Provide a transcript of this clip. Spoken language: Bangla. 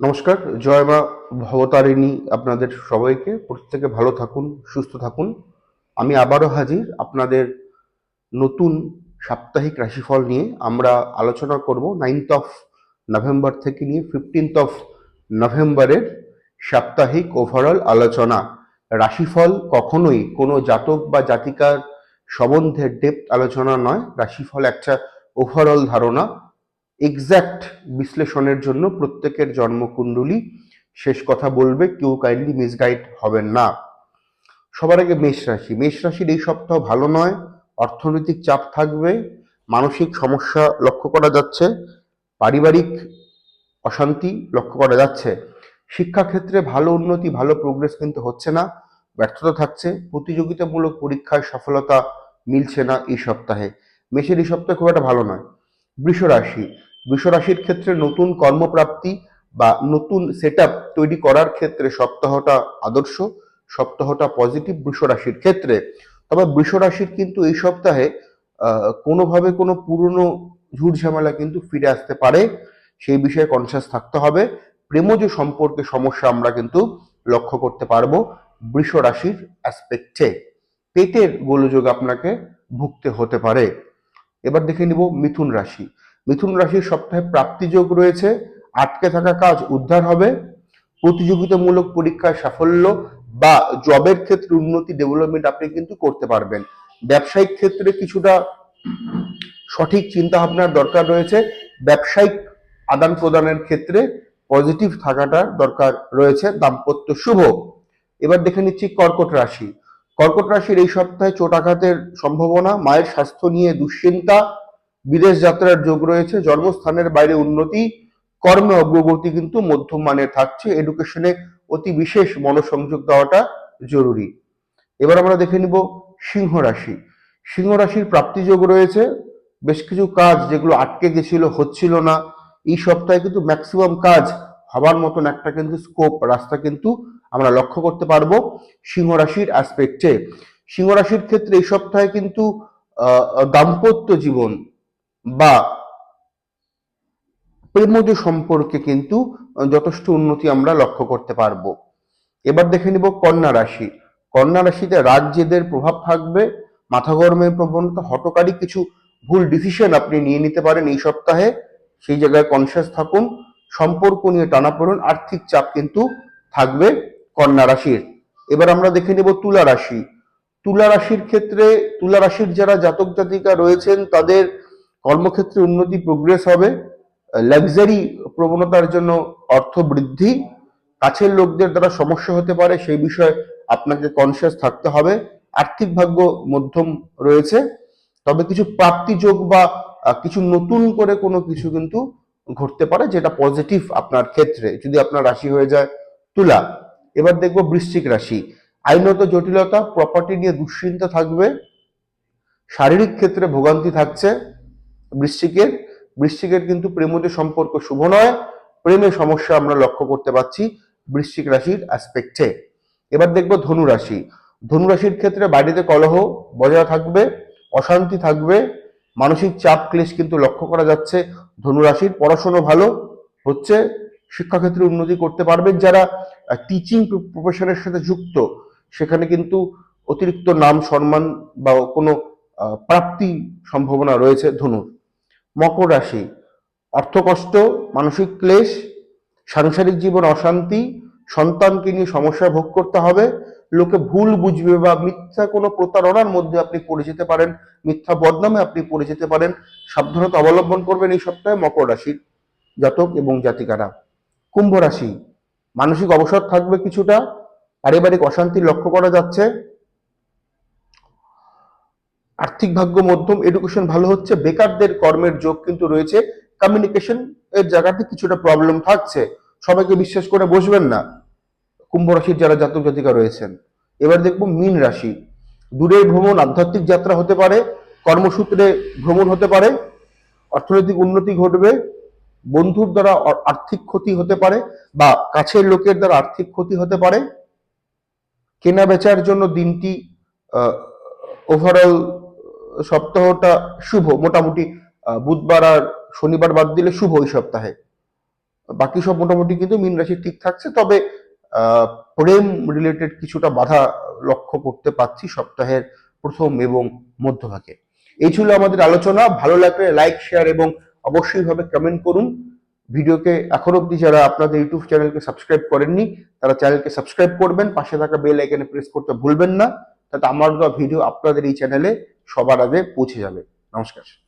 নমস্কার, জয় মা ভবতারিণী আপনাদের সবাইকে। প্রত্যেকে ভালো থাকুন, সুস্থ থাকুন। আমি আবারও হাজির আপনাদের নতুন সাপ্তাহিক রাশিফল নিয়ে। আমরা আলোচনা করব নাইনথ অফ নভেম্বর থেকে নিয়ে ফিফটিন্থ অফ নভেম্বরের সাপ্তাহিক ওভারঅল আলোচনা। রাশিফল কখনোই কোনো জাতক বা জাতিকার সম্বন্ধে ডেপথ আলোচনা নয়। রাশিফল একটা ওভারঅল ধারণা। এক্স্যাক্ট বিশ্লেষণের জন্য প্রত্যেকের জন্মকুণ্ডলী শেষ কথা বলবে, কেউ কাইন্ডলি মিসগাইড হবেন না। সবার আগে মেষ রাশি। মেষ রাশির এই সপ্তাহ ভালো নয়, অর্থনৈতিক চাপ থাকবে, মানসিক সমস্যা লক্ষ্য করা যাচ্ছে, পারিবারিক অশান্তি লক্ষ্য করা যাচ্ছে। শিক্ষাক্ষেত্রে ভালো উন্নতি, ভালো প্রোগ্রেস কিন্তু হচ্ছে না, ব্যর্থতা থাকছে, প্রতিযোগিতামূলক পরীক্ষায় সফলতা মিলছে না এই সপ্তাহে। মেষের এই সপ্তাহে খুব একটা ভালো নয়। বৃষ রাশি রাশির ক্ষেত্রে নতুন কর্মপ্রাপ্তি বা নতুন সেট তৈরি করার ক্ষেত্রে সপ্তাহটা আদর্শ, সপ্তাহটা পজিটিভ রাশির ক্ষেত্রে। তবে রাশির কিন্তু এই সপ্তাহে কোনোভাবে কোনো পুরনো ঝুট ঝামেলা কিন্তু ফিরে আসতে পারে। সেই বিষয়ে কনসিয়াস থাকতে হবে। প্রেমজ সম্পর্কে সমস্যা আমরা কিন্তু লক্ষ্য করতে পারব বৃষ রাশির অ্যাসপেক্টে পেটের গোলযোগ আপনাকে ভুগতে হতে পারে। এবার দেখে নিব মিথুন রাশি। মিথুন রাশির সপ্তাহে প্রাপ্তিযোগ রয়েছে, আটকে থাকা কাজ উদ্ধার হবে, প্রতিযোগিতামূলক পরীক্ষায় সাফল্য বা জবের ক্ষেত্রে উন্নতি ডেভেলপমেন্ট আপনি কিন্তু করতে পারবেন। ব্যবসায়িক ক্ষেত্রে কিছুটা সঠিক চিন্তা ভাবনার দরকার রয়েছে, ব্যবসায়িক আদান প্রদানের ক্ষেত্রে পজিটিভ থাকাটার দরকার রয়েছে, দাম্পত্য শুভ। এবার দেখে নিচ্ছি কর্কট রাশি। কর্কট রাশির এই সপ্তাহে চোট আঘাতের সম্ভাবনা, মায়ের স্বাস্থ্য নিয়ে দুশ্চিন্তা বিদেশ যাত্রার যোগ রয়েছে, জন্মস্থানের বাইরে উন্নতি, কর্মে অগ্রগতি কিন্তু মধ্যম মানের থাকছে এডুকেশনে অতি বিশেষ মনোসংযোগ দেওয়াটা জরুরি। এবার আমরা দেখে নিব সিংহ রাশি। সিংহ রাশির প্রাপ্তিযোগ রয়েছে। বেশ কিছু কাজ যেগুলো আটকে গেছিল, হচ্ছিল না। এই সপ্তাহে কিন্তু ম্যাক্সিমাম কাজ হবার মতন একটা কিন্তু স্কোপ রাস্তা কিন্তু আমরা লক্ষ্য করতে পারব সিংহ রাশির অ্যাসপেক্টে সিংহ রাশির ক্ষেত্রে এই সপ্তাহে কিন্তু দাম্পত্য জীবন বা প্রেমজ সম্পর্কে কিন্তু যথেষ্ট উন্নতি আমরা লক্ষ্য করতে পারব। এবার দেখে নিব কন্যা রাশি। কন্যা রাশিতে রাজ্যেদের প্রভাব থাকবে মাথা গরমের প্রবণতা হটকারী কিছু ভুল ডিসিশন আপনি নিয়ে নিতে পারেন এই সপ্তাহে, সেই জায়গায় কনসিয়াস থাকুন। সম্পর্ক নিয়ে টানাপোড়েন, আর্থিক চাপ কিন্তু থাকবে কন্যা রাশির। এবার আমরা দেখে নেব তুলা রাশি। তুলা রাশির ক্ষেত্রে, তুলা রাশির যারা জাতক জাতিকা রয়েছেন, তাদের কর্মক্ষেত্রে উন্নতি প্রোগ্রেস হবে। লাক্সারি প্রবণতার জন্য অর্থ বৃদ্ধি। কাছের লোকদের দ্বারা সমস্যা হতে পারে, সেই বিষয়ে আপনাকে কনসিয়াস থাকতে হবে। আর্থিক ভাগ্য মধ্যম রয়েছে। তবে কিছু প্রাপ্তিযোগ বা কিছু নতুন করে কোনো কিছু কিন্তু ঘটতে পারে যেটা পজিটিভ আপনার ক্ষেত্রে। যদি আপনার রাশি হয়ে যায়, তুলা। এবার দেখব বৃশ্চিক রাশি। আইনত জটিলতা প্রপার্টি নিয়ে দুশ্চিন্তা থাকবে। শারীরিক ক্ষেত্রে ভোগান্তি থাকছে। বৃশ্চিকের বৃশ্চিকের কিন্তু প্রেমজ সম্পর্ক শুভ নয় প্রেমে সমস্যা আমরা লক্ষ্য করতে পারছি বৃশ্চিক রাশির অ্যাসপেক্টে এবার দেখব ধনু রাশি। ধনু রাশির ক্ষেত্রে বাড়িতে কলহ বজায় থাকবে, অশান্তি থাকবে, মানসিক চাপ ক্লেশ কিন্তু লক্ষ্য করা যাচ্ছে। ধনু রাশির পড়াশোনা ভালো হচ্ছে, শিক্ষাক্ষেত্রে উন্নতি করতে পারবেন যারা টিচিং প্রফেশনের সাথে যুক্ত, সেখানে কিন্তু অতিরিক্ত নাম, সম্মান বা কোনো প্রাপ্তি সম্ভাবনা রয়েছে ধনুর। মকর রাশি, অর্থকষ্ট, মানসিক ক্লেশ, সাংসারিক জীবন অশান্তি, সন্তানকে নিয়ে সমস্যা ভোগ করতে হবে, লোকে ভুল বুঝবে বা মিথ্যা কোনো প্রতারণার মধ্যে আপনি পড়ে যেতে পারেন, মিথ্যা বদনামে আপনি পড়ে যেতে পারেন, সাবধানতা অবলম্বন করবেন এই সপ্তাহে মকর রাশির জাতক এবং জাতিকারা। কুম্ভ রাশি, মানসিক অবসর থাকবে কিছুটা, পারিবারিক অশান্তি লক্ষ্য করা যাচ্ছে আর্থিক ভাগ্য মধ্যম এডুকেশন ভালো হচ্ছে, বেকারদের কর্মের যোগ কিন্তু রয়েছে কমিউনিকেশন এর জায়গাতে কিছুটা প্রবলেম থাকছে। সবাইকে বিশ্বাস করে বসবেন না, কুম্ভ রাশির যারা জাতক জাতিকা রয়েছেন। এবার দেখব মীন রাশি। দূরের ভ্রমণ, আধ্যাত্মিক যাত্রা হতে পারে, কর্মসূত্রে ভ্রমণ হতে পারে, অর্থনৈতিক উন্নতি ঘটবে, বন্ধুর দ্বারা আর্থিক ক্ষতি হতে পারে বা কাছের লোকের দ্বারা আর্থিক ক্ষতি হতে পারে। কেনা বেচার জন্য দিনটি ওভারঅল সপ্তাহটা শুভ। মোটামুটি বুধবার আর শনিবার বাদ দিলে শুভ ওই সপ্তাহে। বাকি সব মোটামুটি কিন্তু মীন রাশি ঠিক থাকছে, তবে প্রেম রিলেটেড কিছুটা বাধা লক্ষ্য করতে পারছি সপ্তাহের প্রথম এবং মধ্যভাগে। এই ছিল আমাদের আলোচনা। ভালো লাগলে লাইক শেয়ার এবং অবশ্যই ভাবে কমেন্ট করুন। ভিডিওকে এখন অবধি যারা আপনাদের ইউটিউব চ্যানেলকে সাবস্ক্রাইব করেননি, তারা চ্যানেলকে সাবস্ক্রাইব করবেন। পাশে থাকা বেল আইকনে প্রেস করতে ভুলবেন না। তাতে আমার ভিডিও আপনাদের এই চ্যানেলে সবার আগে পৌঁছে যাবে। নমস্কার।